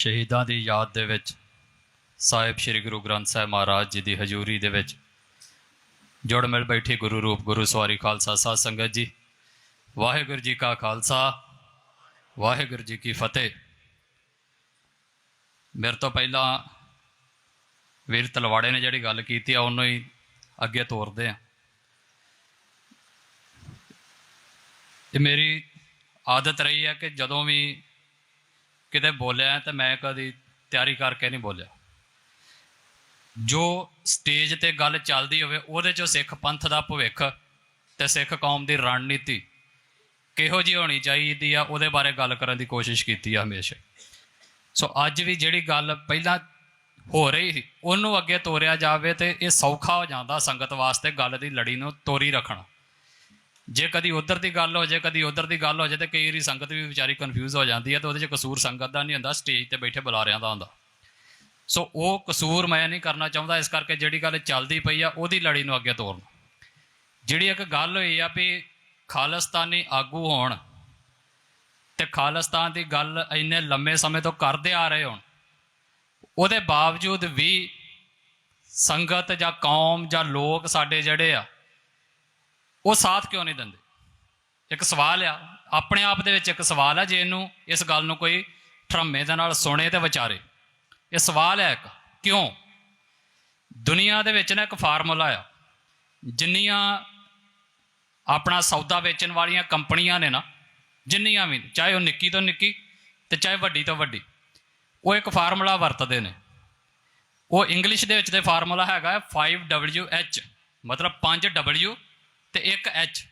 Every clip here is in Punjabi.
ਸ਼ਹੀਦਾਂ ਦੀ ਯਾਦ ਦੇ ਵਿੱਚ ਸਾਹਿਬ ਸ੍ਰੀ ਗੁਰੂ ਗ੍ਰੰਥ ਸਾਹਿਬ ਮਹਾਰਾਜ ਜੀ ਦੀ ਹਜ਼ੂਰੀ ਦੇ ਵਿੱਚ ਜੁੜ ਮਿਲ ਬੈਠੀ ਗੁਰੂ ਰੂਪ ਗੁਰੂ ਸਵਾਰੀ ਖਾਲਸਾ ਸਾਧ ਸੰਗਤ ਜੀ। ਵਾਹਿਗੁਰੂ ਜੀ ਕਾ ਖਾਲਸਾ, ਵਾਹਿਗੁਰੂ ਜੀ ਕੀ ਫਤਿਹ। ਮੇਰੇ ਤੋਂ ਪਹਿਲਾਂ ਵੀਰ ਤਲਵਾੜੇ ਨੇ ਜਿਹੜੀ ਗੱਲ ਕੀਤੀ ਆ, ਉਹਨੂੰ ਹੀ ਅੱਗੇ ਤੋਰਦੇ ਆ। ਇਹ ਮੇਰੀ ਆਦਤ ਰਹੀ ਹੈ ਕਿ ਜਦੋਂ ਵੀ ਕਿਤੇ ਬੋਲਿਆ ਤਾਂ ਮੈਂ ਕਦੀ ਤਿਆਰੀ ਕਰਕੇ ਨਹੀਂ ਬੋਲਿਆ। ਜੋ ਸਟੇਜ ਤੇ ਗੱਲ ਚੱਲਦੀ ਹੋਵੇ, ਉਹਦੇ ਚੋਂ ਸਿੱਖ ਪੰਥ ਦਾ ਭਵਿੱਖ ਤੇ ਸਿੱਖ ਕੌਮ ਦੀ ਰਣਨੀਤੀ ਕਿਹੋ ਜੀ ਹੋਣੀ ਚਾਹੀਦੀ ਆ, ਉਹਦੇ ਬਾਰੇ ਗੱਲ ਕਰਨ ਦੀ ਕੋਸ਼ਿਸ਼ ਕੀਤੀ ਆ ਹਮੇਸ਼ਾ ਸੋ ਅੱਜ ਵੀ ਜਿਹੜੀ ਗੱਲ ਪਹਿਲਾਂ ਹੋ ਰਹੀ ਸੀ, ਉਹਨੂੰ ਅੱਗੇ ਤੋਰਿਆ ਜਾਵੇ ਤੇ ਇਹ ਸੌਖਾ ਹੋ ਜਾਂਦਾ ਸੰਗਤ ਵਾਸਤੇ ਗੱਲ ਦੀ ਲੜੀ ਨੂੰ ਤੋਰੀ ਰੱਖਣਾ। ਜੇ ਕਦੀ ਉਧਰ ਦੀ ਗੱਲ ਹੋ ਜਾਏ ਕਦੀ ਉਧਰ ਦੀ ਗੱਲ ਹੋ ਜਾਏ ਤੇ ਕਈ ਵਾਰੀ ਸੰਗਤ ਵੀ ਵਿਚਾਰੀ ਕਨਫਿਊਜ਼ ਹੋ ਜਾਂਦੀ ਹੈ ਤੇ ਉਹਦੇ 'ਚ ਕਸੂਰ ਸੰਗਤ ਦਾ ਨਹੀਂ ਹੁੰਦਾ ਸਟੇਜ ਤੇ ਬੈਠੇ ਬੁਲਾਰਿਆਂ ਦਾ ਹੁੰਦਾ। ਸੋ ਉਹ ਕਸੂਰ ਮੈਂ ਨਹੀਂ ਕਰਨਾ ਚਾਹੁੰਦਾ, ਇਸ ਕਰਕੇ ਜਿਹੜੀ ਗੱਲ ਚੱਲਦੀ ਪਈ ਆ, ਉਹਦੀ ਲੜੀ ਨੂੰ ਅੱਗੇ ਤੋਰਨਾ। ਜਿਹੜੀ ਇੱਕ ਗੱਲ ਹੋਈ ਆ ਵੀ ਖਾਲਿਸਤਾਨੀ ਆਗੂ ਹੋਣ ਤੇ ਖਾਲਿਸਤਾਨ ਦੀ ਗੱਲ ਇੰਨੇ ਲੰਮੇ ਸਮੇਂ ਤੋਂ ਕਰਦੇ ਆ ਰਹੇ ਹੋਣ, ਉਹਦੇ ਬਾਵਜੂਦ ਵੀ ਸੰਗਤ ਜਾਂ ਕੌਮ ਜਾਂ ਲੋਕ ਸਾਡੇ ਜਿਹੜੇ ਆ ਉਹ ਸਾਥ ਕਿਉਂ ਨਹੀਂ ਦਿੰਦੇ? ਇੱਕ ਸਵਾਲ ਆ, ਆਪਣੇ ਆਪ ਦੇ ਵਿੱਚ ਇੱਕ ਸਵਾਲ ਆ ਜੇ ਇਹਨੂੰ ਇਸ ਗੱਲ ਨੂੰ ਕੋਈ ਠਰਮੇ ਦੇ ਨਾਲ ਸੁਣੇ ਤੇ ਵਿਚਾਰੇ। ਇਹ ਸਵਾਲ ਹੈ ਇੱਕ, ਕਿਉਂ? ਦੁਨੀਆ ਦੇ ਵਿੱਚ ਨਾ ਇੱਕ ਫਾਰਮੂਲਾ ਆ, ਜਿੰਨੀਆਂ ਆਪਣਾ ਸੌਦਾ ਵੇਚਣ ਵਾਲੀਆਂ ਕੰਪਨੀਆਂ ਨੇ ਨਾ, ਜਿੰਨੀਆਂ ਵੀ, ਚਾਹੇ ਉਹ ਨਿੱਕੀ ਤੋਂ ਨਿੱਕੀ ਤੇ ਚਾਹੇ ਵੱਡੀ ਤੋਂ ਵੱਡੀ, ਉਹ ਇੱਕ ਫਾਰਮੂਲਾ ਵਰਤਦੇ ਨੇ। ਉਹ ਇੰਗਲਿਸ਼ ਦੇ ਵਿੱਚ ਦੇ ਫਾਰਮੂਲਾ ਹੈਗਾ 5WH ਮਤਲਬ 5W ਤੇ ਇੱਕ 1H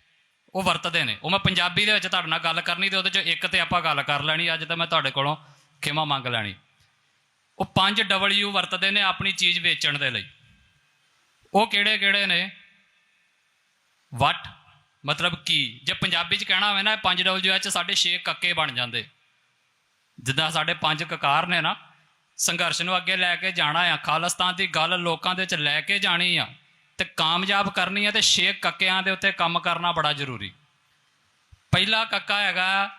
ਉਹ ਵਰਤਦੇ ਨੇ। ਉਹ ਮੈਂ ਪੰਜਾਬੀ ਦੇ ਵਿੱਚ ਤੁਹਾਡੇ ਨਾਲ ਗੱਲ ਕਰਨੀ ਤੇ ਉਹਦੇ ਚੋਂ ਇੱਕ ਤੇ ਆਪਾਂ ਗੱਲ ਕਰ ਲੈਣੀ, ਅੱਜ ਤਾਂ ਮੈਂ ਤੁਹਾਡੇ ਕੋਲੋਂ ਖਿਮਾ ਮੰਗ ਲੈਣੀ। ਉਹ ਪੰਜ ਡਬਲਯੂ ਵਰਤਦੇ ਨੇ ਆਪਣੀ ਚੀਜ਼ ਵੇਚਣ ਦੇ ਲਈ। ਉਹ ਕਿਹੜੇ ਕਿਹੜੇ ਨੇ? ਵਟ, ਮਤਲਬ ਕੀ? ਜੇ ਪੰਜਾਬੀ ਚ ਕਹਿਣਾ ਹੋਵੇ ਨਾ 5WH ਸਾਡੇ 6 ਕੱਕੇ ਬਣ ਜਾਂਦੇ। ਜਿੱਦਾਂ ਸਾਡੇ ਪੰਜ ਕਕਾਰ ਨੇ ਨਾ, ਸੰਘਰਸ਼ ਨੂੰ ਅੱਗੇ ਲੈ ਕੇ ਜਾਣਾ ਆ। ਖਾਲਿਸਤਾਨ ਦੀ ਗੱਲ ਲੋਕਾਂ ਦੇ ਵਿੱਚ ਲੈ ਕੇ ਜਾਣੀ ਆ। ਤੇ ਕਾਮਯਾਬ ਕਰਨੀ ਹੈ ਤੇ ਛੇ ਕੱਕਿਆਂ ਦੇ ਉੱਤੇ ਕੰਮ ਕਰਨਾ ਬੜਾ ਜ਼ਰੂਰੀ। ਪਹਿਲਾ ਕੱਕਾ ਹੈਗਾ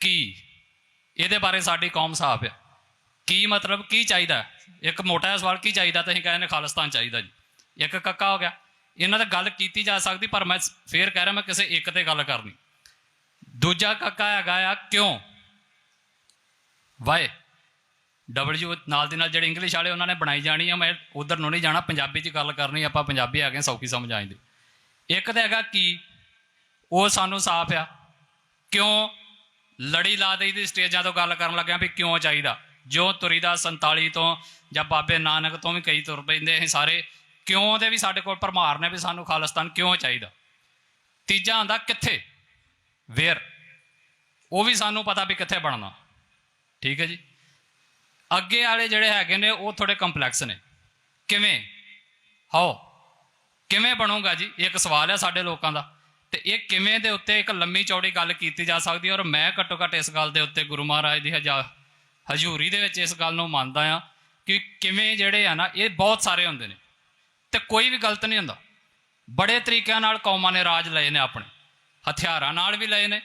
ਕੀ? ਇਹਦੇ ਬਾਰੇ ਸਾਡੀ ਕੌਮ ਸਾਫ਼ ਹੈ ਕੀ ਮਤਲਬ? ਕੀ ਚਾਹੀਦਾ? ਇੱਕ ਮੋਟਾ ਜਿਹਾ ਸਵਾਲ, ਕੀ ਚਾਹੀਦਾ? ਤੁਸੀਂ ਕਹਿੰਦੇ ਨੇ ਖਾਲਿਸਤਾਨ ਚਾਹੀਦਾ ਜੀ। ਇੱਕ ਕੱਕਾ ਹੋ ਗਿਆ। ਇਹਨਾਂ ਤੇ ਗੱਲ ਕੀਤੀ ਜਾ ਸਕਦੀ, ਪਰ ਮੈਂ ਫੇਰ ਕਹਿ ਰਿਹਾ ਮੈਂ ਕਿਸੇ ਇੱਕ ਤੇ ਗੱਲ ਕਰਨੀ। ਦੂਜਾ ਕੱਕਾ ਹੈਗਾ ਆ ਕਿਉਂ? ਵਾਏ। ਡਬਲਯੂ ਨਾਲ ਦੀ ਨਾਲ ਜਿਹੜੇ ਇੰਗਲਿਸ਼ ਵਾਲੇ ਉਹਨਾਂ ਨੇ ਬਣਾਈ ਜਾਣੀ ਆ, ਮੈਂ ਉਧਰ ਨੂੰ ਨਹੀਂ ਜਾਣਾ, ਪੰਜਾਬੀ 'ਚ ਗੱਲ ਕਰਨੀ, ਆਪਾਂ ਪੰਜਾਬੀ ਆ ਗਏ, ਸੌਖੀ ਸਮਝ ਆ ਜਾਂਦੀ ਇੱਕ ਤਾਂ ਹੈਗਾ ਕੀ, ਉਹ ਸਾਨੂੰ ਸਾਫ਼ ਆ, ਕਿਉਂ ਲੜੀ ਲਾ ਦਈ ਦੀ ਸਟੇਜਾਂ ਤੋਂ ਗੱਲ ਕਰਨ ਲੱਗਿਆ ਵੀ ਕਿਉਂ ਚਾਹੀਦਾ? ਜੋ ਤੁਰੀਦਾ 47 ਤੋਂ ਜਾਂ ਬਾਬੇ ਨਾਨਕ ਤੋਂ ਵੀ ਕਈ ਤੁਰ ਪੈਂਦੇ ਇਹ ਸਾਰੇ, ਕਿਉਂ ਦੇ ਵੀ ਸਾਡੇ ਕੋਲ ਭਰਮਾਰ ਨੇ ਵੀ ਸਾਨੂੰ ਖਾਲਿਸਤਾਨ ਕਿਉਂ ਚਾਹੀਦਾ? ਤੀਜਾ ਆਂਦਾ ਕਿੱਥੇ? ਵੇਅਰ ਉਹ ਵੀ ਸਾਨੂੰ ਪਤਾ ਵੀ ਕਿੱਥੇ ਬਣਨਾ। ਠੀਕ ਹੈ ਜੀ? ਅੱਗੇ ਵਾਲੇ ਜਿਹੜੇ ਹੈਗੇ ਨੇ, ਉਹ ਥੋੜੇ ਕੰਪਲੈਕਸ ਨੇ। ਕਿਵੇਂ? ਹਾਓ ਕਿਵੇਂ ਬਣੂਗਾ ਜੀ? ਇਹ ਇੱਕ ਸਵਾਲ ਹੈ ਸਾਡੇ ਲੋਕਾਂ ਦਾ। ਤੇ ਇਹ ਕਿਵੇਂ ਦੇ ਉੱਤੇ ਇੱਕ ਲੰਮੀ ਚੌੜੀ ਗੱਲ ਕੀਤੀ ਜਾ ਸਕਦੀ ਹੈ? ਔਰ ਮੈਂ ਘੱਟੋ ਘੱਟ ਇਸ ਗੱਲ ਦੇ ਉੱਤੇ ਗੁਰੂ ਮਹਾਰਾਜ ਦੀ ਹਜਾ, ਹਜ਼ੂਰੀ ਦੇ ਵਿੱਚ ਇਸ ਗੱਲ ਨੂੰ ਮੰਨਦਾ ਆ ਕਿ ਕਿਵੇਂ ਜਿਹੜੇ ਆ ਨਾ, ਇਹ ਬਹੁਤ ਸਾਰੇ ਹੁੰਦੇ ਨੇ। ਤੇ ਕੋਈ ਵੀ ਗਲਤ ਨਹੀਂ ਹੁੰਦਾ। ਬੜੇ ਤਰੀਕਿਆਂ ਨਾਲ ਕੌਮਾਂ ਨੇ ਰਾਜ ਲਏ ਨੇ ਆਪਣੇ। ਹਥਿਆਰਾਂ ਨਾਲ ਵੀ ਲਏ ਨੇ।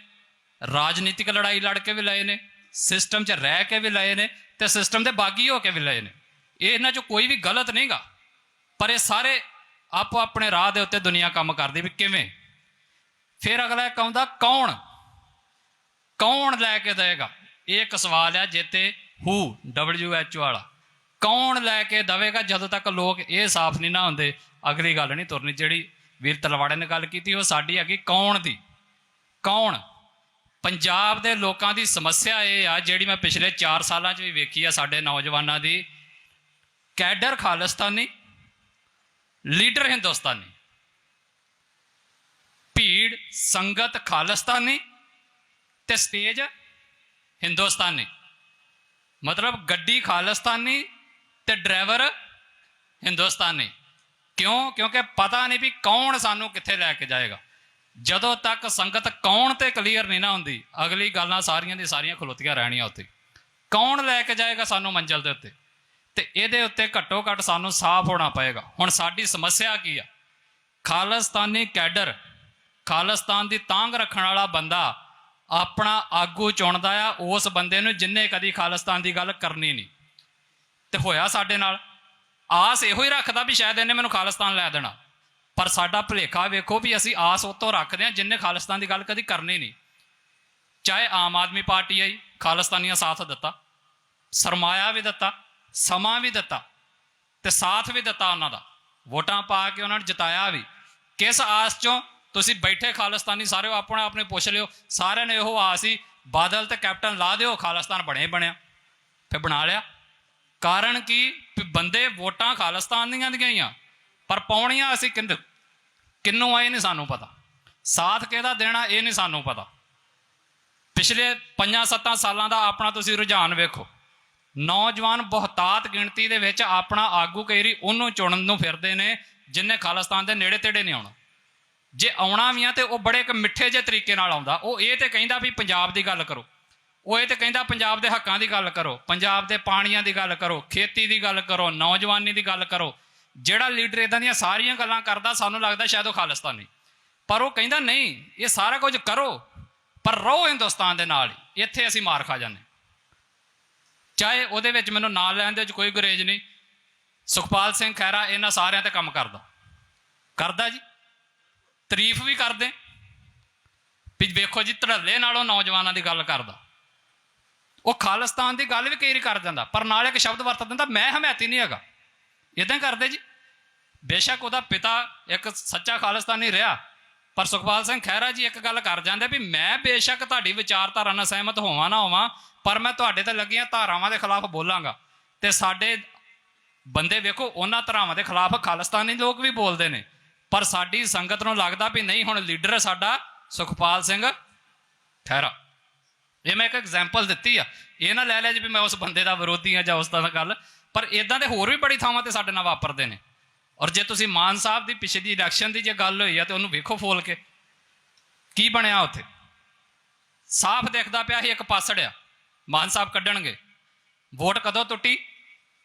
ਰਾਜਨੀਤਿਕ ਲੜਾਈ ਲੜ ਕੇ ਵੀ ਲਏ ਨੇ। ਸਿਸਟਮ 'ਚ ਰਹਿ ਕੇ ਵੀ ਲਏ ਨੇ। ਤੇ ਸਿਸਟਮ ਦੇ ਬਾਗੀ ਹੋ ਕੇ ਵੀ ਲਏ ਨੇ। ਇਹ ਇਹਨਾਂ 'ਚੋਂ ਕੋਈ ਵੀ ਗਲਤ ਨਹੀਂਗਾ ਪਰ ਇਹ ਸਾਰੇ ਆਪੋ ਆਪਣੇ ਰਾਹ ਦੇ ਉੱਤੇ ਦੁਨੀਆ ਕੰਮ ਕਰਦੀ ਵੀ ਕਿਵੇਂ? ਫਿਰ ਅਗਲਾ ਇੱਕ ਆਉਂਦਾ ਕੌਣ? ਕੌਣ ਲੈ ਕੇ ਦੇਵੇਗਾ? ਇਹ ਇੱਕ ਸਵਾਲ ਹੈ ਜਿੱਤੇ ਹੂ ਡਬਲਯੂ ਐਚ ਵਾਲਾ। ਕੌਣ ਲੈ ਕੇ ਦਵੇਗਾ ਜਦੋਂ ਤੱਕ ਲੋਕ ਇਹ ਸਾਫ਼ ਨਹੀਂ ਨਾ ਹੁੰਦੇ? ਅਗਲੀ ਗੱਲ ਨਹੀਂ ਤੁਰਨੀ। ਜਿਹੜੀ ਵੀਰ ਤਲਵਾੜੇ ਨੇ ਗੱਲ ਕੀਤੀ, ਉਹ ਸਾਡੀ ਹੈਗੀ ਕੌਣ ਦੀ? ਕੌਣ? ਪੰਜਾਬ ਦੇ ਲੋਕਾਂ ਦੀ ਸਮੱਸਿਆ ਇਹ ਆ, ਜਿਹੜੀ ਮੈਂ ਪਿਛਲੇ 4 ਸਾਲਾਂ 'ਚ ਵੀ ਵੇਖੀ ਆ ਸਾਡੇ ਨੌਜਵਾਨਾਂ ਦੀ। ਕੈਡਰ ਖਾਲਿਸਤਾਨੀ, ਲੀਡਰ ਹਿੰਦੁਸਤਾਨੀ, ਭੀੜ, ਸੰਗਤ ਖਾਲਿਸਤਾਨੀ ਤੇ ਸਟੇਜ ਹਿੰਦੁਸਤਾਨੀ। ਮਤਲਬ ਗੱਡੀ ਖਾਲਿਸਤਾਨੀ ਤੇ ਡਰਾਈਵਰ ਹਿੰਦੁਸਤਾਨੀ। ਕਿਉਂ? ਕਿਉਂਕਿ ਪਤਾ ਨਹੀਂ ਵੀ ਕੌਣ ਸਾਨੂੰ ਕਿੱਥੇ ਲੈ ਕੇ ਜਾਏਗਾ। ਜਦੋਂ ਤੱਕ ਸੰਗਤ ਕੌਣ ਤੇ ਕਲੀਅਰ ਨਹੀਂ ਨਾ ਹੁੰਦੀ, ਅਗਲੀ ਗੱਲਾਂ ਸਾਰੀਆਂ ਦੀ ਸਾਰੀਆਂ ਖਲੋਤੀਆਂ ਰਹਿਣੀਆਂ ਉੱਤੇ ਕੌਣ ਲੈ ਕੇ ਜਾਏਗਾ ਸਾਨੂੰ ਮੰਜ਼ਲ ਦੇ ਉੱਤੇ? ਤੇ ਇਹਦੇ ਉੱਤੇ ਘੱਟੋ ਘੱਟ ਸਾਨੂੰ ਸਾਫ਼ ਹੋਣਾ ਪਏਗਾ। ਹੁਣ ਸਾਡੀ ਸਮੱਸਿਆ ਕੀ ਆ? ਖਾਲਿਸਤਾਨੀ ਕੈਡਰ, ਖਾਲਿਸਤਾਨ ਦੀ ਤਾਂਗ ਰੱਖਣ ਵਾਲਾ ਬੰਦਾ ਆਪਣਾ ਆਗੂ ਚੁਣਦਾ ਆ, ਉਸ ਬੰਦੇ ਨੂੰ ਜਿੰਨੇ ਕਦੀ ਖਾਲਿਸਤਾਨ ਦੀ ਗੱਲ ਕਰਨੀ ਨਹੀਂ। ਤੇ ਹੋਇਆ ਸਾਡੇ ਨਾਲ? ਆਸ ਇਹੋ ਹੀ ਰੱਖਦਾ ਵੀ ਸ਼ਾਇਦ ਇਹਨੇ ਮੈਨੂੰ ਖਾਲਿਸਤਾਨ ਲੈ ਦੇਣਾ। ਪਰ ਸਾਡਾ ਭੁਲੇਖਾ ਵੇਖੋ ਵੀ ਅਸੀਂ ਆਸ ਉਤੋਂ ਰੱਖਦੇ ਹਾਂ, ਜਿੰਨੇ ਖਾਲਿਸਤਾਨ ਦੀ ਗੱਲ ਕਦੀ ਕਰਨੀ ਨਹੀਂ। ਚਾਹੇ ਆਮ ਆਦਮੀ ਪਾਰਟੀ ਆਈ ਖਾਲਿਸਤਾਨੀਆਂ ਸਾਥ ਦਿੱਤਾ, ਸਰਮਾਇਆ ਵੀ ਦਿੱਤਾ, ਸਮਾਂ ਵੀ ਦਿੱਤਾ ਤੇ ਸਾਥ ਵੀ ਦਿੱਤਾ ਉਹਨਾਂ ਦਾ। ਵੋਟਾਂ ਪਾ ਕੇ ਉਹਨਾਂ ਨੂੰ ਜਿਤਾਇਆ ਵੀ। ਕਿਸ ਆਸ ਚੋਂ ਤੁਸੀਂ ਬੈਠੇ ਖਾਲਿਸਤਾਨੀ, ਸਾਰੇ ਆਪਣੇ ਆਪਣੇ ਪੁੱਛ ਲਿਓ, ਸਾਰਿਆਂ ਨੇ ਇਹੋ ਆਸ ਸੀ, ਬਾਦਲ ਤੇ ਕੈਪਟਨ ਲਾ ਦਿਓ, ਖਾਲਿਸਤਾਨ ਬਣੇ ਬਣਿਆ। ਫਿਰ ਬਣਾ ਲਿਆ। ਕਾਰਨ ਕੀ? ਵੀ ਬੰਦੇ ਵੋਟਾਂ ਖਾਲਿਸਤਾਨ ਦੀਆਂ ਦੀਆਂ ਹੀ ਆ। ਪਰ ਪਾਉਣੀਆਂ ਅਸੀਂ ਕਿੰਨ ਕਿੰਨੂੰ ਆਏ ਨਹੀਂ ਸਾਨੂੰ ਪਤਾ। ਸਾਥ ਕਿਹਦਾ ਦੇਣਾ ਇਹ ਨਹੀਂ ਸਾਨੂੰ ਪਤਾ। ਪਿਛਲੇ 5-7 ਸਾਲਾਂ ਦਾ ਆਪਣਾ ਤੁਸੀਂ ਰੁਝਾਨ ਵੇਖੋ। ਨੌਜਵਾਨ ਬਹੁਤਾਤ ਗਿਣਤੀ ਦੇ ਵਿੱਚ ਆਪਣਾ ਆਗੂ ਕਈ ਉਹਨੂੰ ਚੁਣਨ ਨੂੰ ਫਿਰਦੇ ਨੇ, ਜਿਨੇ ਖਾਲਿਸਤਾਨ ਦੇ ਨੇੜੇ ਤੇੜੇ ਨਹੀਂ ਆਉਣਾ। ਜੇ ਆਉਣਾ ਵੀ ਆ ਤੇ ਉਹ ਬੜੇ ਇੱਕ ਮਿੱਠੇ ਜਿਹੇ ਤਰੀਕੇ ਨਾਲ ਆਉਂਦਾ। ਉਹ ਇਹ ਤੇ ਕਹਿੰਦਾ ਵੀ ਪੰਜਾਬ ਦੀ ਗੱਲ ਕਰੋ। ਉਹ ਇਹ ਤੇ ਕਹਿੰਦਾ ਪੰਜਾਬ ਦੇ ਹੱਕਾਂ ਦੀ ਗੱਲ ਕਰੋ, ਪੰਜਾਬ ਦੇ ਪਾਣੀਆਂ ਦੀ ਗੱਲ ਕਰੋ, ਖੇਤੀ ਦੀ ਗੱਲ ਕਰੋ, ਨੌਜਵਾਨੀ ਦੀ ਗੱਲ ਕਰੋ। ਜਿਹੜਾ ਲੀਡਰ ਇਦਾਂ ਦੀਆਂ ਸਾਰੀਆਂ ਗੱਲਾਂ ਕਰਦਾ, ਸਾਨੂੰ ਲੱਗਦਾ ਸ਼ਾਇਦ ਉਹ ਖਾਲਿਸਤਾਨੀ। ਪਰ ਉਹ ਕਹਿੰਦਾ, ਨਹੀਂ, ਇਹ ਸਾਰਾ ਕੁਝ ਕਰੋ, ਪਰ ਰਹੋ ਹਿੰਦੁਸਤਾਨ ਦੇ ਨਾਲ ਹੀ। ਇੱਥੇ ਅਸੀਂ ਮਾਰ ਖਾ ਜਾਂਦੇ ਚਾਹੇ ਉਹਦੇ ਵਿੱਚ ਮੈਨੂੰ ਨਾਂ ਲੈਣ ਦੇ ਵਿੱਚ ਕੋਈ ਗੁਰੇਜ ਨਹੀਂ। ਸੁਖਪਾਲ ਸਿੰਘ ਖਹਿਰਾ ਇਹਨਾਂ ਸਾਰਿਆਂ ਤੇ ਕੰਮ ਕਰਦਾ। ਕਰਦਾ ਜੀ। ਤਾਰੀਫ ਵੀ ਕਰਦੇ। ਵੀ ਵੇਖੋ ਜੀ, ਧੜੱਲੇ ਨਾਲੋਂ ਨੌਜਵਾਨਾਂ ਦੀ ਗੱਲ ਕਰਦਾ। ਉਹ ਖਾਲਿਸਤਾਨ ਦੀ ਗੱਲ ਵੀ ਕਈ ਵਾਰੀ ਕਰ ਜਾਂਦਾ ਪਰ ਨਾਲ ਇੱਕ ਸ਼ਬਦ ਵਰਤ ਦਿੰਦਾ, ਮੈਂ ਹਮਾਇਤੀ ਨਹੀਂ ਹੈਗਾ। ਇਦਾਂ ਕਰਦੇ ਜੀ। ਬੇਸ਼ੱਕ ਉਹਦਾ ਪਿਤਾ ਇੱਕ ਸੱਚਾ ਖਾਲਿਸਤਾਨੀ ਰਿਹਾ, ਪਰ ਸੁਖਪਾਲ ਸਿੰਘ ਖਹਿਰਾ ਜੀ ਇੱਕ ਗੱਲ ਕਰ ਜਾਂਦੇ ਵੀ ਮੈਂ ਬੇਸ਼ੱਕ ਤੁਹਾਡੀ ਵਿਚਾਰਧਾਰਾ ਨਾਲ ਸਹਿਮਤ ਹੋਵਾਂ ਨਾ ਹੋਵਾਂ, ਪਰ ਮੈਂ ਤੁਹਾਡੇ ਤੇ ਲੱਗੀਆਂ ਧਾਰਾਵਾਂ ਦੇ ਖਿਲਾਫ ਬੋਲਾਂਗਾ। ਤੇ ਸਾਡੇ ਬੰਦੇ ਵੇਖੋ, ਉਹਨਾਂ ਧਾਰਾਵਾਂ ਦੇ ਖਿਲਾਫ ਖਾਲਿਸਤਾਨੀ ਲੋਕ ਵੀ ਬੋਲਦੇ ਨੇ, ਪਰ ਸਾਡੀ ਸੰਗਤ ਨੂੰ ਲੱਗਦਾ ਵੀ ਨਹੀਂ, ਹੁਣ ਲੀਡਰ ਸਾਡਾ ਸੁਖਪਾਲ ਸਿੰਘ ਖਹਿਰਾ। ਇਹ ਮੈਂ ਇੱਕ ਐਗਜ਼ਾਮਪਲ ਦਿੱਤੀ ਆ। ਇਹ ਨਾ ਲੈ ਲਿਆ ਜੀ ਵੀ ਮੈਂ ਉਸ ਬੰਦੇ ਦਾ ਵਿਰੋਧੀ ਆ ਜਾਂ ਉਸ ਦਾ ਗੱਲ, ਪਰ ਇਦਾਂ ਦੇ ਹੋਰ ਵੀ ਬੜੀ ਥਾਵਾਂ ਤੇ ਸਾਡੇ ਨਾਲ ਵਾਪਰਦੇ ਨੇ। ਔਰ ਜੇ ਤੁਸੀਂ ਮਾਨ ਸਾਹਿਬ ਦੀ ਪਿਛਲੀ ਇਲੈਕਸ਼ਨ ਦੀ ਜੇ ਗੱਲ ਹੋਈ ਆ ਤੇ ਉਹਨੂੰ ਵੇਖੋ ਫੋਲ ਕੇ। ਕੀ ਬਣਿਆ ਉੱਥੇ? ਸਾਫ਼ ਦਿਖਦਾ ਪਿਆ ਸੀ, ਇੱਕ ਪਾਸੜ ਆ। ਮਾਨ ਸਾਹਿਬ ਕੱਢਣਗੇ। ਵੋਟ ਕਦੋਂ ਟੁੱਟੀ?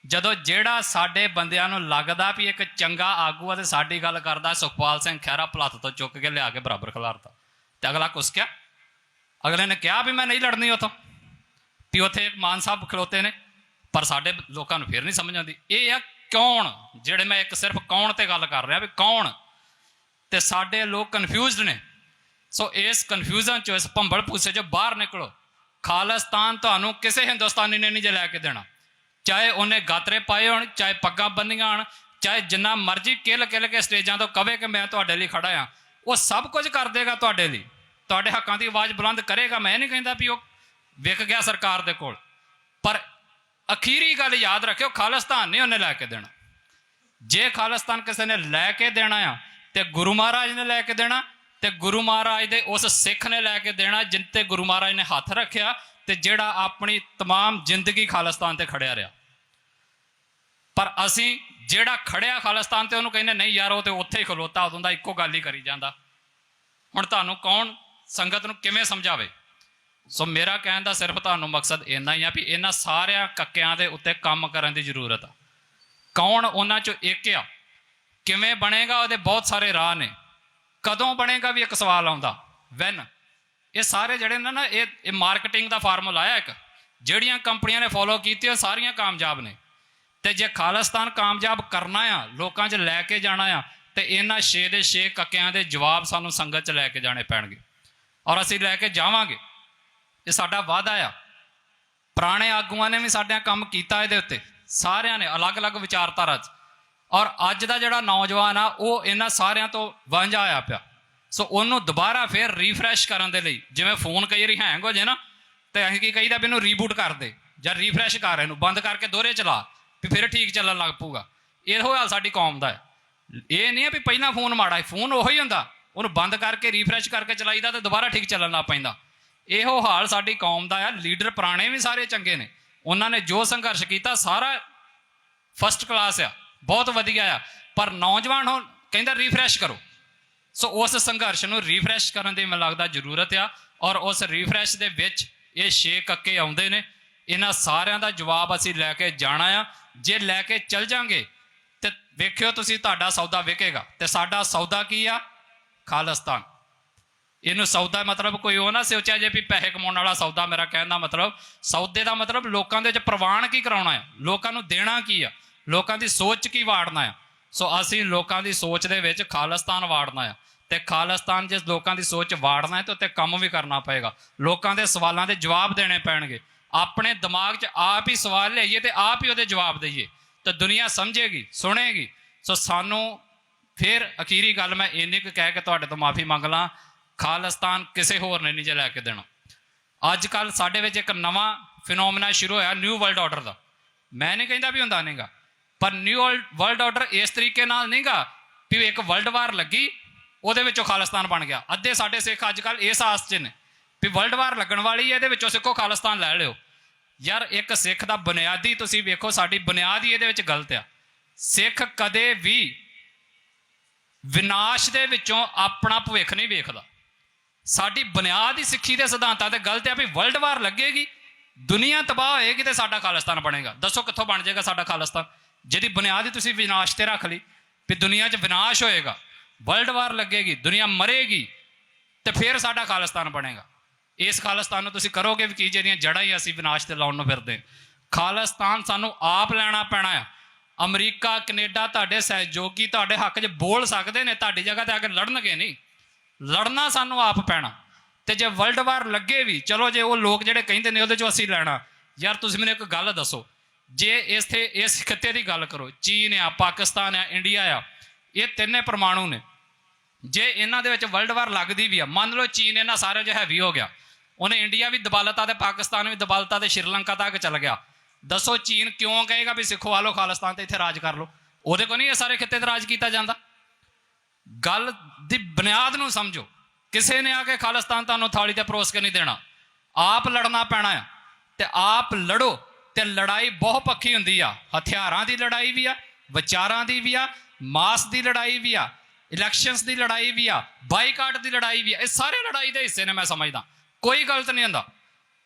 ਜਦੋਂ ਜਿਹੜਾ ਸਾਡੇ ਬੰਦਿਆਂ ਨੂੰ ਲੱਗਦਾ ਵੀ ਇੱਕ ਚੰਗਾ ਆਗੂ ਆ ਤੇ ਸਾਡੀ ਗੱਲ ਕਰਦਾ, ਸੁਖਪਾਲ ਸਿੰਘ ਖਹਿਰਾ ਭਲੱਤ ਤੋਂ ਚੁੱਕ ਕੇ ਲਿਆ ਕੇ ਬਰਾਬਰ ਖਿਲਾਰਤਾ। ਤੇ ਅਗਲਾ ਕੁਛ ਕਿਹਾ? ਅਗਲੇ ਨੇ ਕਿਹਾ ਵੀ ਮੈਂ ਨਹੀਂ ਲੜਨੀ ਉਥੋਂ। ਵੀ ਉੱਥੇ ਮਾਨ ਸਾਹਿਬ ਖਲੋਤੇ ਨੇ, ਪਰ ਸਾਡੇ ਲੋਕਾਂ ਨੂੰ ਫਿਰ ਨਹੀਂ ਸਮਝ ਆਉਂਦੀ। ਇਹ ਆ ਕੌਣ? ਜਿਹੜੇ ਮੈਂ ਇੱਕ ਸਿਰਫ ਕੌਣ ਤੇ ਗੱਲ ਕਰ ਰਿਹਾ ਵੀ ਕੌਣ? ਤੇ ਸਾਡੇ ਲੋਕ ਕਨਫਿਊਜ਼ਡ ਨੇ। ਸੋ ਇਸ ਕਨਫਿਊਜ਼ਨ ਚੋਂ, ਇਸ ਭੰਬਲ ਭੂਸੇ ਚੋਂ ਬਾਹਰ ਨਿਕਲੋ। ਖਾਲਿਸਤਾਨ ਤੁਹਾਨੂੰ ਕਿਸੇ ਹਿੰਦੁਸਤਾਨੀ ਨੇ ਨਹੀਂ ਜੇ ਲੈ ਕੇ ਦੇਣਾ। ਚਾਹੇ ਉਹਨੇ ਗਾਤਰੇ ਪਾਏ ਹੋਣ, ਚਾਹੇ ਪੱਗਾਂ ਬੰਨੀਆਂ ਹੋਣ, ਚਾਹੇ ਜਿੰਨਾ ਮਰਜ਼ੀ ਕਿਲ ਕਿਲ ਕੇ ਸਟੇਜਾਂ ਤੋਂ ਕਵੇ ਕਿ ਮੈਂ ਤੁਹਾਡੇ ਲਈ ਖੜਾ ਆ ਉਹ ਸਭ ਕੁਝ ਕਰ ਦੇਗਾ ਤੁਹਾਡੇ ਲਈ। ਤੁਹਾਡੇ ਹੱਕਾਂ ਦੀ ਆਵਾਜ਼ ਬੁਲੰਦ ਕਰੇਗਾ। ਮੈਂ ਨਹੀਂ ਕਹਿੰਦਾ ਵੀ ਉਹ ਵਿਕ ਗਿਆ ਸਰਕਾਰ ਦੇ ਕੋਲ। ਪਰ ਅਖੀਰੀ ਗੱਲ ਯਾਦ ਰੱਖਿਓ ਖਾਲਿਸਤਾਨ ਨਹੀਂ ਉਹਨੇ ਲੈ ਕੇ ਦੇਣਾ ਜੇ ਖਾਲਿਸਤਾਨ ਕਿਸੇ ਨੇ ਲੈ ਕੇ ਦੇਣਾ ਆ ਤੇ ਗੁਰੂ ਮਹਾਰਾਜ ਨੇ ਲੈ ਕੇ ਦੇਣਾ ਤੇ ਗੁਰੂ ਮਹਾਰਾਜ ਦੇ ਉਸ ਸਿੱਖ ਨੇ ਲੈ ਕੇ ਦੇਣਾ ਜਿਨ ਤੇ ਗੁਰੂ ਮਹਾਰਾਜ ਨੇ ਹੱਥ ਰੱਖਿਆ ਤੇ ਜਿਹੜਾ ਆਪਣੀ तमाम ਜ਼ਿੰਦਗੀ ਖਾਲਿਸਤਾਨ ਤੇ ਖੜਿਆ ਰਿਹਾ ਪਰ ਅਸੀਂ ਜਿਹੜਾ ਖੜਿਆ ਖਾਲਿਸਤਾਨ ਤੇ ਉਹਨੂੰ ਕਹਿੰਦੇ ਨਹੀਂ ਯਾਰ ਉਹ ਤੇ ਉੱਥੇ ਹੀ ਖਲੋਤਾ ਉਦੋਂ ਦਾ ਇੱਕੋ ਗੱਲ ਹੀ ਕਰੀ ਜਾਂਦਾ ਹੁਣ ਤੁਹਾਨੂੰ ਕੌਣ ਸੰਗਤ ਨੂੰ ਕਿਵੇਂ ਸਮਝਾਵੇ ਸੋ ਮੇਰਾ ਕਹਿਣ ਦਾ ਸਿਰਫ ਤੁਹਾਨੂੰ ਮਕਸਦ ਇੰਨਾ ਹੀ ਆ ਵੀ ਇਹਨਾਂ ਸਾਰਿਆਂ ਕੱਕਿਆਂ ਦੇ ਉੱਤੇ ਕੰਮ ਕਰਨ ਦੀ ਜ਼ਰੂਰਤ ਆ। ਕੌਣ ਉਹਨਾਂ ਚੋਂ ਇੱਕ ਆ? ਕਿਵੇਂ ਬਣੇਗਾ? ਉਹਦੇ ਬਹੁਤ ਸਾਰੇ ਰਾਹ ਨੇ। ਕਦੋਂ ਬਣੇਗਾ ਵੀ ਇੱਕ ਸਵਾਲ ਆਉਂਦਾ? ਵੈਨ ਇਹ ਸਾਰੇ ਜਿਹੜੇ ਨੇ ਨਾ, ਇਹ ਇਹ ਮਾਰਕੀਟਿੰਗ ਦਾ ਫਾਰਮੂਲਾ ਆ ਇੱਕ। ਜਿਹੜੀਆਂ ਕੰਪਨੀਆਂ ਨੇ ਫੋਲੋ ਕੀਤੀ, ਉਹ ਸਾਰੀਆਂ ਕਾਮਯਾਬ ਨੇ। ਤੇ ਜੇ ਖਾਲਿਸਤਾਨ ਕਾਮਯਾਬ ਕਰਨਾ ਆ, ਲੋਕਾਂ 'ਚ ਲੈ ਕੇ ਜਾਣਾ ਆ, ਤੇ ਇਹਨਾਂ 6 ਦੇ 6 ਕੱਕਿਆਂ ਦੇ ਜਵਾਬ ਸਾਨੂੰ ਸੰਗਤ 'ਚ ਲੈ ਕੇ ਜਾਣੇ ਪੈਣਗੇ। ਔਰ ਅਸੀਂ ਲੈ ਕੇ ਜਾਵਾਂਗੇ। ਇਹ ਸਾਡਾ ਵਾਅਦਾ ਆ। ਪੁਰਾਣੇ ਆਗੂਆਂ ਨੇ ਵੀ ਸਾਡਿਆਂ ਕੰਮ ਕੀਤਾ ਇਹਦੇ ਉੱਤੇ। ਸਾਰਿਆਂ ਨੇ ਅਲੱਗ-ਅਲੱਗ ਵਿਚਾਰਧਾਰਾ 'ਚ। ਔਰ ਅੱਜ ਦਾ ਜਿਹੜਾ ਨੌਜਵਾਨ ਆ, ਉਹ ਇਹਨਾਂ ਸਾਰਿਆਂ ਤੋਂ ਵਾਂਝਾ ਆਇਆ ਪਿਆ। ਸੋ ਉਹਨੂੰ ਦੁਬਾਰਾ ਫੇਰ ਰੀਫਰੈਸ਼ ਕਰਨ ਦੇ ਲਈ, ਜਿਵੇਂ ਫੋਨ ਕਈ ਵਾਰੀ ਹੈਂਗ ਹੋ ਜੇ ਨਾ, ਤੇ ਅਸੀਂ ਕੀ ਕਹੀਦਾ ਵੀ ਇਹਨੂੰ ਰੀਬੂਟ ਕਰ ਦੇ, ਜਾਂ ਰੀਫਰੈਸ਼ ਕਰ ਇਹਨੂੰ, ਬੰਦ ਕਰਕੇ ਦੋਹਰੇ ਚਲਾ, ਵੀ ਫਿਰ ਠੀਕ ਚੱਲਣ ਲੱਗ ਪਊਗਾ। ਇਹੋ ਹਾਲ ਸਾਡੀ ਕੌਮ ਦਾ ਹੈ। ਇਹ ਨਹੀਂ ਹੈ ਵੀ ਪਹਿਲਾਂ ਫੋਨ ਮਾੜਾ ਹੈ, ਫੋਨ ਉਹੀ ਹੁੰਦਾ, ਉਹਨੂੰ ਬੰਦ ਕਰਕੇ, ਰੀਫਰੈਸ਼ ਕਰਕੇ ਚਲਾਈਦਾ ਤੇ ਦੁਬਾਰਾ ਠੀਕ ਚੱਲਣ ਲੱਗ ਪੈਂਦਾ। ਇਹੋ ਹਾਲ ਸਾਡੀ ਕੌਮ ਦਾ ਆ, ਲੀਡਰ ਪੁਰਾਣੇ ਵੀ ਸਾਰੇ ਚੰਗੇ ਨੇ। ਉਹਨਾਂ ਨੇ ਜੋ ਸੰਘਰਸ਼ ਕੀਤਾ, ਸਾਰਾ ਫਸਟ ਕਲਾਸ ਆ, ਬਹੁਤ ਵਧੀਆ ਆ। ਪਰ ਨੌਜਵਾਨ ਹੁਣ ਕਹਿੰਦਾ ਰੀਫਰੈਸ਼ ਕਰੋ। ਸੋ ਉਸ ਸੰਘਰਸ਼ ਨੂੰ ਰੀਫਰੈਸ਼ ਕਰਨ ਦੀ ਮੈਨੂੰ ਲੱਗਦਾ ਜ਼ਰੂਰਤ ਆ ਔਰ ਉਸ ਰੀਫਰੈਸ਼ ਦੇ ਵਿੱਚ ਇਹ ਛੇ ਕੱਕੇ ਆਉਂਦੇ ਨੇ। ਇਹਨਾਂ ਸਾਰਿਆਂ ਦਾ ਜਵਾਬ ਅਸੀਂ ਲੈ ਕੇ ਜਾਣਾ ਆ। ਜੇ ਲੈ ਕੇ ਚੱਲ ਜਾਾਂਗੇ, ਤੇ ਵੇਖਿਓ ਤੁਸੀਂ ਤੁਹਾਡਾ ਸੌਦਾ ਵਿਕੇਗਾ। ਤੇ ਸਾਡਾ ਸੌਦਾ ਕੀ ਆ? ਖਾਲਿਸਤਾਨ। ਇਹਨੂੰ ਸੌਦਾ ਮਤਲਬ ਕੋਈ ਉਹ ਨਾ ਸੋਚਿਆ ਜੇ ਵੀ ਪੈਸੇ ਕਮਾਉਣ ਵਾਲਾ ਸੌਦਾ ਮੇਰਾ ਕਹਿਣ ਦਾ ਮਤਲਬ, ਸੌਦੇ ਦਾ ਮਤਲਬ ਲੋਕਾਂ ਦੇ ਵਿੱਚ ਪ੍ਰਵਾਨ ਕੀ ਕਰਾਉਣਾ ਆ? ਲੋਕਾਂ ਨੂੰ ਦੇਣਾ ਕੀ ਆ? ਲੋਕਾਂ ਦੀ ਸੋਚ ਕੀ ਵਾੜਨਾ ਆ? ਸੋ ਅਸੀਂ ਲੋਕਾਂ ਦੀ ਸੋਚ ਦੇ ਵਿੱਚ ਖਾਲਿਸਤਾਨ ਵਾੜਨਾ ਆ। ਤੇ ਖਾਲਿਸਤਾਨ ਜੇ ਲੋਕਾਂ ਦੀ ਸੋਚ ਵਾੜਨਾ ਹੈ ਤੇ ਉੱਤੇ ਕੰਮ ਵੀ ਕਰਨਾ ਪਏਗਾ। ਲੋਕਾਂ ਦੇ ਸਵਾਲਾਂ ਦੇ ਜਵਾਬ ਦੇਣੇ ਪੈਣਗੇ। ਆਪਣੇ ਦਿਮਾਗ 'ਚ ਆਪ ਹੀ ਸਵਾਲ ਲਈਏ ਤੇ ਆਪ ਹੀ ਉਹਦੇ ਜਵਾਬ ਦਈਏ। ਤਾਂ ਦੁਨੀਆ ਸਮਝੇਗੀ, ਸੁਣੇਗੀ। ਸੋ ਸਾਨੂੰ ਫਿਰ ਅਖੀਰੀ ਗੱਲ ਮੈਂ ਇੰਨੀ ਕੁ ਕਹਿ ਕੇ ਤੁਹਾਡੇ ਤੋਂ ਮਾਫੀ ਮੰਗ ਲਾਂ। ਖਾਲਿਸਤਾਨ ਕਿਸੇ ਹੋਰ ਨੇ ਨਹੀਂ ਜੇ ਲੈ ਕੇ ਦੇਣਾ। ਅੱਜ ਕੱਲ ਸਾਡੇ ਵਿੱਚ ਇੱਕ ਨਵਾਂ ਫਿਨੋਮਨਾ ਸ਼ੁਰੂ ਹੋਇਆ ਨਿਊ ਵਰਲਡ ਆਰਡਰ ਦਾ। ਮੈਂ ਨਹੀਂ ਕਹਿੰਦਾ ਵੀ ਹੁੰਦਾ ਨਹੀਂਗਾ, ਪਰ ਨਿਊ ਵਰਲਡ ਆਰਡਰ ਇਸ ਤਰੀਕੇ ਨਾਲ ਨਹੀਂਗਾ ਵੀ ਇੱਕ ਵਰਲਡ ਵਾਰ ਲੱਗੀ, ਉਹਦੇ ਵਿੱਚੋਂ ਖਾਲਿਸਤਾਨ ਬਣ ਗਿਆ। ਅੱਧੇ ਸਾਡੇ ਸਿੱਖ ਅੱਜ ਕੱਲ ਇਸ ਆਸ 'ਚ ਨੇ ਵੀ ਵਰਲਡ ਵਾਰ ਲੱਗਣ ਵਾਲੀ ਹੈ, ਇਹਦੇ ਵਿੱਚੋਂ ਸਿੱਖੋ ਖਾਲਿਸਤਾਨ ਲੈ ਲਿਓ। ਯਾਰ ਇੱਕ ਸਿੱਖ ਦਾ ਬੁਨਿਆਦੀ ਤੁਸੀਂ ਵੇਖੋ, ਸਾਡੀ ਬੁਨਿਆਦ ਹੀ ਇਹਦੇ ਵਿੱਚ ਗਲਤ ਆ। ਸਿੱਖ ਕਦੇ ਵੀ ਵਿਨਾਸ਼ ਦੇ ਵਿੱਚੋਂ ਆਪਣਾ ਭਵਿੱਖ ਨਹੀਂ ਵੇਖਦਾ। ਸਾਡੀ ਬੁਨਿਆਦ ਹੀ ਸਿੱਖੀ ਦੇ ਸਿਧਾਂਤਾਂ ਤੇ ਗਲਤ ਹੈ ਵੀ ਵਰਲਡ ਵਾਰ ਲੱਗੇਗੀ, ਦੁਨੀਆ ਤਬਾਹ ਹੋਏਗੀ ਤੇ ਸਾਡਾ ਖਾਲਿਸਤਾਨ ਬਣੇਗਾ। ਦੱਸੋ ਕਿੱਥੋਂ ਬਣ ਜਾਏਗਾ ਸਾਡਾ ਖਾਲਿਸਤਾਨ? ਜਿਹਦੀ ਬੁਨਿਆਦ ਹੀ ਤੁਸੀਂ ਵਿਨਾਸ਼ ਤੇ ਰੱਖ ਲਈ, ਵੀ ਦੁਨੀਆ 'ਚ ਵਿਨਾਸ਼ ਹੋਏਗਾ ਵਰਲਡ ਵਾਰ ਲੱਗੇਗੀ, ਦੁਨੀਆ ਮਰੇਗੀ ਤੇ ਫਿਰ ਸਾਡਾ ਖਾਲਿਸਤਾਨ ਬਣੇਗਾ। ਇਸ ਖਾਲਿਸਤਾਨ ਨੂੰ ਤੁਸੀਂ ਕਰੋਗੇ ਵੀ ਕੀ ਜਿਹੜੀਆਂ ਜੜ੍ਹਾਂ ਹੀ ਅਸੀਂ ਵਿਨਾਸ਼ ਤੇ ਲਾਉਣ ਨੂੰ ਫਿਰਦੇ ਹਾਂ। ਖਾਲਿਸਤਾਨ ਸਾਨੂੰ ਆਪ ਲੈਣਾ ਪੈਣਾ ਆ। ਅਮਰੀਕਾ, ਕੈਨੇਡਾ ਤੁਹਾਡੇ ਸਹਿਯੋਗੀ ਤੁਹਾਡੇ ਹੱਕ 'ਚ ਬੋਲ ਸਕਦੇ ਨੇ, ਤੁਹਾਡੀ ਜਗ੍ਹਾ ਤੇ ਆ ਕੇ ਲੜਨਗੇ ਨਹੀਂ। ਲੜਨਾ ਸਾਨੂੰ ਆਪ ਪੈਣਾ। ਤੇ ਜੇ ਵਰਲਡ ਵਾਰ ਲੱਗੇ ਵੀ, ਚਲੋ ਜੇ ਉਹ ਲੋਕ ਜਿਹੜੇ ਕਹਿੰਦੇ ਨੇ ਉਹਦੇ ਚੋਂ ਅਸੀਂ ਲੈਣਾ। ਯਾਰ ਤੁਸੀਂ ਮੈਨੂੰ ਇੱਕ ਗੱਲ ਦੱਸੋ। ਜੇ ਇਸਥੇ ਇਸ ਖਿੱਤੇ ਦੀ ਗੱਲ ਕਰੋ, ਚੀਨ ਆ, ਪਾਕਿਸਤਾਨ ਆ, ਇੰਡੀਆ ਆ, ਇਹ ਤਿੰਨੇ ਪਰਮਾਣੂ ਨੇ। ਜੇ ਇਹਨਾਂ ਦੇ ਵਿੱਚ ਵਰਲਡ ਵਾਰ ਲੱਗਦੀ ਵੀ ਆ, ਮੰਨ ਲਓ ਚੀਨ ਇਹਨਾਂ ਸਾਰਿਆਂ 'ਚ ਹੈਵੀ ਹੋ ਗਿਆ। ਉਹਨੇ ਇੰਡੀਆ ਵੀ ਦਬਾਲਤਾ ਤੇ ਪਾਕਿਸਤਾਨ ਵੀ ਦਬਾਲਤਾ ਤੇ ਸ਼੍ਰੀਲੰਕਾ ਤੱਕ ਚੱਲ ਗਿਆ। ਦੱਸੋ ਚੀਨ ਕਿਉਂ ਕਹੇਗਾ ਵੀ ਸਿੱਖੋ, ਆ ਲਓ ਖਾਲਿਸਤਾਨ ਤੇ ਇੱਥੇ ਰਾਜ ਕਰ ਲਓ। ਉਹਦੇ ਕੋ ਨਹੀਂ ਇਹ ਸਾਰੇ ਖਿੱਤੇ ਤੇ ਰਾਜ ਕੀਤਾ ਜਾਂਦਾ। ਗੱਲ ਦੀ ਬੁਨਿਆਦ ਨੂੰ ਸਮਝੋ। ਕਿਸੇ ਨੇ ਆ ਕੇ ਖਾਲਿਸਤਾਨ ਤੁਹਾਨੂੰ ਥਾਲੀ ਤੇ ਪਰੋਸ ਕੇ ਨਹੀਂ ਦੇਣਾ। ਆਪ ਲੜਨਾ ਪੈਣਾ ਆ ਤੇ ਆਪ ਲੜੋ ਤੇ ਲੜਾਈ ਬਹੁ ਪੱਖੀ ਹੁੰਦੀ ਆ। ਹਥਿਆਰਾਂ ਦੀ ਲੜਾਈ ਵੀ ਆ, ਵਿਚਾਰਾਂ ਦੀ ਵੀ ਆ, ਮਾਸ ਦੀ ਲੜਾਈ ਵੀ ਆ ਇਲੈਕਸ਼ਨਸ ਦੀ ਲੜਾਈ ਵੀ ਆ, ਬਾਈਕਾਟ ਦੀ ਲੜਾਈ ਵੀ ਆ। ਇਹ ਸਾਰੇ ਲੜਾਈ ਦੇ ਹਿੱਸੇ ਨੇ ਮੈਂ ਸਮਝਦਾ। ਕੋਈ ਗਲਤ ਨਹੀਂ ਹੁੰਦਾ।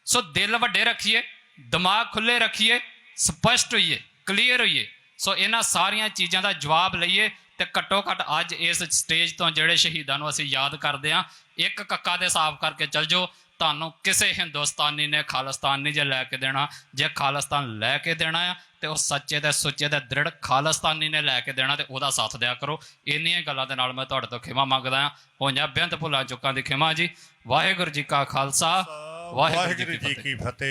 ਸੋ ਦਿਲ ਵੱਡੇ ਰੱਖੀਏ, ਦਿਮਾਗ ਖੁੱਲੇ ਰੱਖੀਏ, ਸਪਸ਼ਟ ਹੋਈਏ ਕਲੀਅਰ ਹੋਈਏ। ਸੋ ਇਹਨਾਂ ਸਾਰੀਆਂ ਚੀਜ਼ਾਂ ਦਾ ਜਵਾਬ ਲਈਏ। ਤੇ ਘੱਟੋ ਘੱਟ ਅੱਜ ਇਸ ਸਟੇਜ ਤੋਂ ਜਿਹੜੇ ਸ਼ਹੀਦਾਂ ਨੂੰ ਅਸੀਂ ਯਾਦ ਕਰਦੇ ਹਾਂ ਇੱਕ ਕੱਕਾ ਦੇ ਸਾਫ਼ ਕਰਕੇ ਚੱਲ ਜਾਓ। ਤੁਹਾਨੂੰ ਕਿਸੇ ਹਿੰਦੁਸਤਾਨੀ ਨੇ ਖਾਲਿਸਤਾਨ ਨਹੀਂ ਜੇ ਲੈ ਕੇ ਦੇਣਾ ਜੇ ਖਾਲਿਸਤਾਨ ਲੈ ਕੇ ਦੇਣਾ ਆ ਤੇ ਉਹ ਸੱਚੇ ਤੇ ਸੁੱਚੇ ਤੇ ਦ੍ਰਿੜ ਖਾਲਿਸਤਾਨੀ ਨੇ ਲੈ ਕੇ ਦੇਣਾ ਤੇ ਉਹਦਾ ਸਾਥ ਦਿਆ ਕਰੋ। ਇੰਨੀਆਂ ਗੱਲਾਂ ਦੇ ਨਾਲ ਮੈਂ ਤੁਹਾਡੇ ਤੋਂ ਖਿਮਾ ਮੰਗਦਾ ਹਾਂ। ਹੋਈਆਂ ਬੇਅੰਤ ਭੁੱਲਾਂ ਚੁੱਕਾਂ ਦੀ ਖਿਮਾ ਜੀ। ਵਾਹਿਗੁਰੂ ਜੀ ਕਾ ਖਾਲਸਾ ਵਾਹਿਗੁਰੂ ਜੀ ਕੀ ਫਤਿਹ।